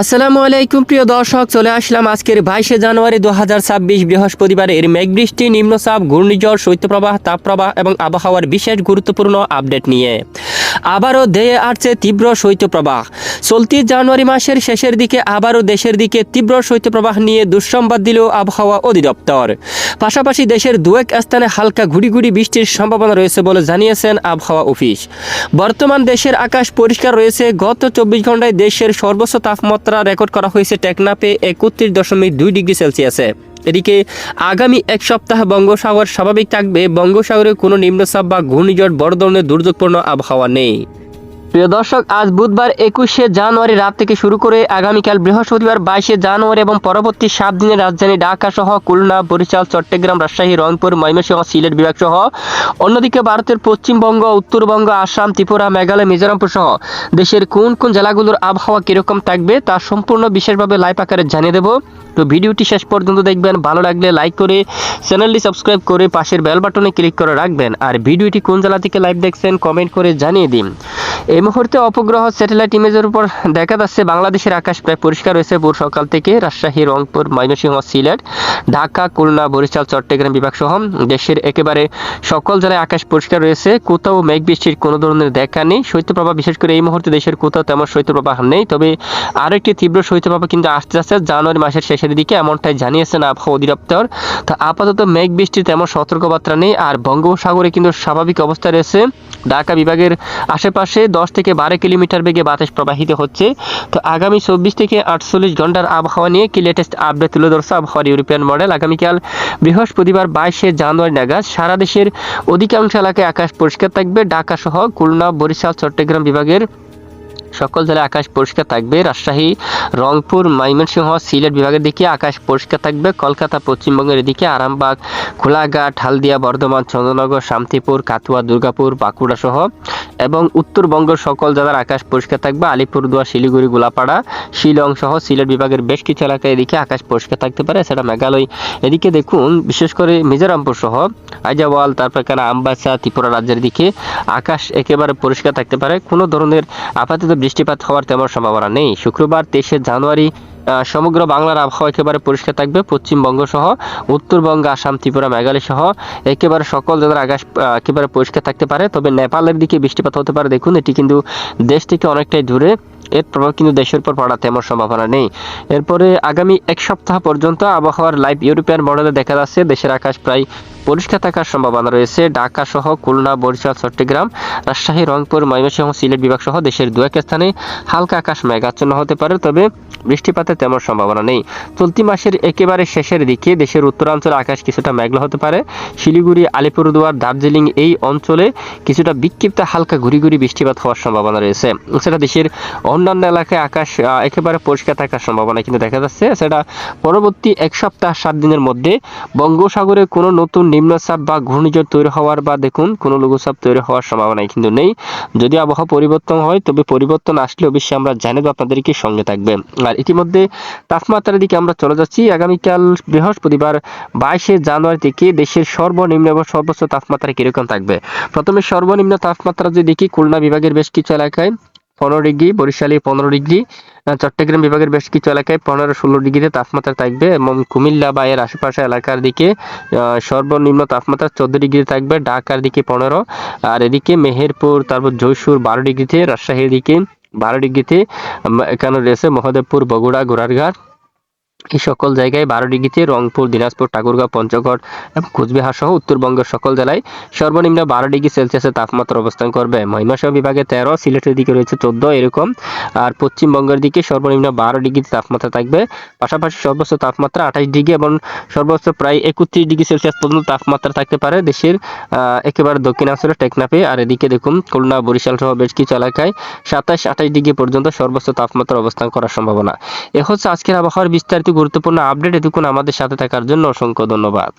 আসসালামু আলাইকুম, প্রিয় দর্শক, চলে আসলাম আজকের বাইশে জানুয়ারি দু হাজার ছাব্বিশ বৃহস্পতিবারের মেঘবৃষ্টি, নিম্নচাপ, ঘূর্ণিঝড়, শৈত্যপ্রবাহ, তাপপ্রবাহ এবং আবহাওয়ার বিশেষ গুরুত্বপূর্ণ আপডেট নিয়ে। আবারও দেয়ে আসছে তীব্র শৈত্যপ্রবাহ। চলতি জানুয়ারি মাসের শেষের দিকে আবারও দেশের দিকে তীব্র শৈত্যপ্রবাহ নিয়ে দুঃসংবাদ দিল আবহাওয়া অধিদপ্তর। পাশাপাশি দেশের দু এক স্থানে হালকা ঘুড়ি ঘুড়ি বৃষ্টির সম্ভাবনা রয়েছে বলে জানিয়েছেন আবহাওয়া অফিস। বর্তমান দেশের আকাশ পরিষ্কার রয়েছে। গত চব্বিশ ঘন্টায় দেশের সর্বোচ্চ তাপমাত্রা রেকর্ড করা হয়েছে টেকনাপে একত্রিশ দশমিক দুই ডিগ্রি সেলসিয়াসে। এদিকে আগামী এক সপ্তাহ বঙ্গোসাগর স্বাভাবিক থাকবে। বঙ্গোসাগরে কোনো নিম্নচাপ বা ঘূর্ণিঝড় বড় ধরনের দুর্যোগপূর্ণ আবহাওয়া নেই। প্রিয় দর্শক, আজ বুধবার একুশে জানুয়ারি রাত থেকে শুরু করে আগামীকাল বৃহস্পতিবার বাইশে জানুয়ারি এবং পরবর্তী সাত দিনের রাজধানী ঢাকা সহ খুলনা, বরিশাল, চট্টগ্রাম, রাজশাহী, রংপুর, ময়মনসিংহ, সিলেট বিভাগ সহ অন্যদিকে ভারতের পশ্চিমবঙ্গ, উত্তরবঙ্গ, আসাম, ত্রিপুরা, মেঘালয়, মিজোরামপুর সহ দেশের কোন কোন জেলাগুলোর আবহাওয়া কীরকম থাকবে তা সম্পূর্ণ বিশেষভাবে লাইভ আকারে জানিয়ে দেবো। তো ভিডিওটি শেষ পর্যন্ত দেখবেন। ভালো লাগলে লাইক করে, চ্যানেলটি সাবস্ক্রাইব করে পাশের বেল বাটনে ক্লিক করে রাখবেন। আর ভিডিওটি কোন জেলা থেকে লাইভ দেখছেন কমেন্ট করে জানিয়ে দিন। এই মুহূর্তে অপগ্রহ স্যাটেলাইট ইমেজের উপর দেখা যাচ্ছে, বাংলাদেশের আকাশ প্রায় পরিষ্কার রয়েছে ভোর সকাল থেকে রাজশাহী, রংপুর, ময়মনসিংহ, সিলেট, ঢাকা, খুলনা, বরিশাল, চট্টগ্রাম বিভাগ সহ দেশের একেবারে সকল জেলায় আকাশ পরিষ্কার রয়েছে। কোথাও মেঘ বৃষ্টির কোনো ধরনের দেখা নেই। শৈত্যপ্রবাহ, বিশেষ করে এই মুহূর্তে দেশের কোথাও তেমন শৈত্যপ্রবাহ নেই। তবে আরেকটি তীব্র শৈত্যপ্রবাহ কিন্তু আসতে আসতে জানুয়ারি মাসের শেষের দিকে, এমনটাই জানিয়েছেন আবহাওয়া অধিদপ্তর। তো আপাতত মেঘ বৃষ্টির তেমন সতর্কবার্তা নেই। আর বঙ্গোপসাগরে কিন্তু স্বাভাবিক অবস্থা রয়েছে। ঢাকা বিভাগের আশেপাশে দশ থেকে বারো কিলোমিটার বেগে বাতাস প্রবাহিত হচ্ছে। তো আগামী চব্বিশ থেকে আটচল্লিশ ঘণ্টার আবহাওয়া নিয়ে কি লেটেস্ট আপডেট তুলে ধরছে আবহাওয়ার ইউরোপিয়ান মডেল? আগামীকাল বৃহস্পতিবার বাইশে জানুয়ারি নাগাদ সারা দেশের অধিকাংশ এলাকায় আকাশ পরিষ্কার থাকবে। ঢাকা সহ খুলনা, বরিশাল, চট্টগ্রাম বিভাগের সকল জেলায় আকাশ পরিষ্কার থাকবে। রাজশাহী, রংপুর, ময়মনসিংহ, সিলেট বিভাগের দিকে আকাশ পরিষ্কার থাকবে। কলকাতা, পশ্চিমবঙ্গের এদিকে আরামবাগ, খোলাঘাট, হালদিয়া, বর্ধমান, চন্দ্রনগর, শান্তিপুর কাতুয়া দুর্গাপুর, বাঁকুড়া সহ এবং উত্তরবঙ্গ সকল জেলার আকাশ পরিষ্কার থাকবে। আলিপুরদুয়ার, শিলিগুড়ি, গোলাপাড়া, শিলং সহ সিলেট বিভাগের বেশ কিছু এলাকায় এদিকে আকাশ পরিষ্কার থাকতে পারে, সেটা মেঘালয়। এদিকে দেখুন, বিশেষ করে মিজোরামপুর সহ আইজাওয়াল তারপর এখানে আমবাসা, ত্রিপুরা রাজ্যের দিকে আকাশ একেবারে পরিষ্কার থাকতে পারে। কোনো ধরনের আপাতত বৃষ্টিপাত হওয়ার তেমন সম্ভাবনা নেই। শুক্রবার তেইশে জানুয়ারি সমগ্র বাংলার আবহাওয়া একেবারে পরিষ্কার থাকবে। পশ্চিমবঙ্গ সহ, উত্তরবঙ্গ, আসাম, ত্রিপুরা, মেঘালয় সহ একেবারে সকল জেলার আকাশ একেবারে পরিষ্কার থাকতে পারে। তবে নেপালের দিকে বৃষ্টিপাত হতে পারে। দেখুন, এটি কিন্তু দেশ থেকে অনেকটাই দূরে। এর প্রভাব কিন্তু দেশের উপর পড়ার তেমন সম্ভাবনা নেই। এরপরে আগামী এক সপ্তাহ পর্যন্ত আবহাওয়ার লাইভ ইউরোপিয়ান মডেলে দেখা যাচ্ছে। দেশের আকাশ প্রায় পরিষ্কার থাকার সম্ভাবনা রয়েছে। ঢাকা সহ খুলনা, বরিশাল, চট্টগ্রাম, রাজশাহী, রংপুর, ময়মনসিংহ, সিলেট বিভাগ সহ দেশের দু এক স্থানে হালকা আকাশ মেঘাচ্ছন্ন হতে পারে, তবে বৃষ্টিপাতের তেমন সম্ভাবনা নেই। চলতি মাসের একেবারে শেষের দিকে দেশের উত্তরাঞ্চলে আকাশ কিছুটা মেঘলা হতে পারে। শিলিগুড়ি, আলিপুরদুয়ার, দার্জিলিং এই অঞ্চলে কিছুটা বিক্ষিপ্ত হালকা ঘুরি ঘুরি বৃষ্টিপাত হওয়ার সম্ভাবনা রয়েছে। সেটা দেশের অন্যান্য এলাকায় আকাশ একেবারে পরিষ্কার থাকার সম্ভাবনা কিন্তু দেখা যাচ্ছে। সেটা পরবর্তী এক সপ্তাহ, সাত দিনের মধ্যে বঙ্গোসাগরে কোনো নতুন নিম্নচাপ বা ঘূর্ণিঝড় তৈরি হওয়ার বা দেখুন, কোনো লঘুচাপ তৈরি হওয়ার সম্ভাবনা কিন্তু নেই। যদি আবহাওয়া পরিবর্তন হয়, তবে পরিবর্তন আসলে অবশ্যই আমরা জানাব আপনাদেরকে সঙ্গে থাকবে। আর ইতিমধ্যে তাপমাত্রার দিকে আমরা চলে যাচ্ছি। আগামীকাল বৃহস্পতিবার বাইশে জানুয়ারি থেকে দেশের সর্বনিম্ন এবং সর্বোচ্চ তাপমাত্রা কীরকম থাকবে? প্রথমে সর্বনিম্ন তাপমাত্রা যদি দেখি, খুলনা বিভাগের বেশ কিছু এলাকায় পনেরো ডিগ্রি, বরিশালে পনেরো ডিগ্রি চট্টগ্রাম বিভাগের বেশ কিছু এলাকায় পনেরো ষোলো ডিগ্রিতে তাপমাত্রা থাকবে এবং কুমিল্লা বা এর আশেপাশে এলাকার দিকে সর্বনিম্ন তাপমাত্রা চোদ্দ ডিগ্রি থাকবে, ঢাকার দিকে পনেরো, আর এদিকে মেহেরপুর, তারপর জয়সুর বারো ডিগ্রিতে, রাজশাহীর দিকে বারো ডিগ্রিতে এখানে রয়েছে মহাদেবপুর, বগুড়া গোড়ারঘাট এই সকল জায়গায় বারো ডিগ্রিতে রংপুর, দিনাজপুর, ঠাকুরগাঁও, পঞ্চগড় এবং কোচবিহার সহ উত্তরবঙ্গের সকল জেলায় সর্বনিম্ন বারো ডিগ্রি সেলসিয়াসের তাপমাত্রা অবস্থান করবে। মহিমাসহ বিভাগে তেরো, সিলেটের দিকে রয়েছে চোদ্দ এরকম। আর পশ্চিমবঙ্গের দিকে সর্বনিম্ন বারো ডিগ্রি তাপমাত্রা থাকবে। পাশাপাশি সর্বোচ্চ তাপমাত্রা আঠাশ ডিগ্রি এবং সর্বোচ্চ প্রায় একত্রিশ ডিগ্রি সেলসিয়াস পর্যন্ত তাপমাত্রা থাকতে পারে দেশের একেবারে দক্ষিণাঞ্চলে টেকনাফে। আর এদিকে দেখুন, খুলনা, বরিশাল সহ বেশ কিছু এলাকায় সাতাশ, আঠাশ ডিগ্রি পর্যন্ত সর্বোচ্চ তাপমাত্রা অবস্থান করার সম্ভাবনা। এ হচ্ছে আজকের আবহাওয়ার বিস্তারিত গুরুত্বপূর্ণ আপডেট এতক্ষণ আমাদের সাথে থাকার জন্য অসংখ্য ধন্যবাদ।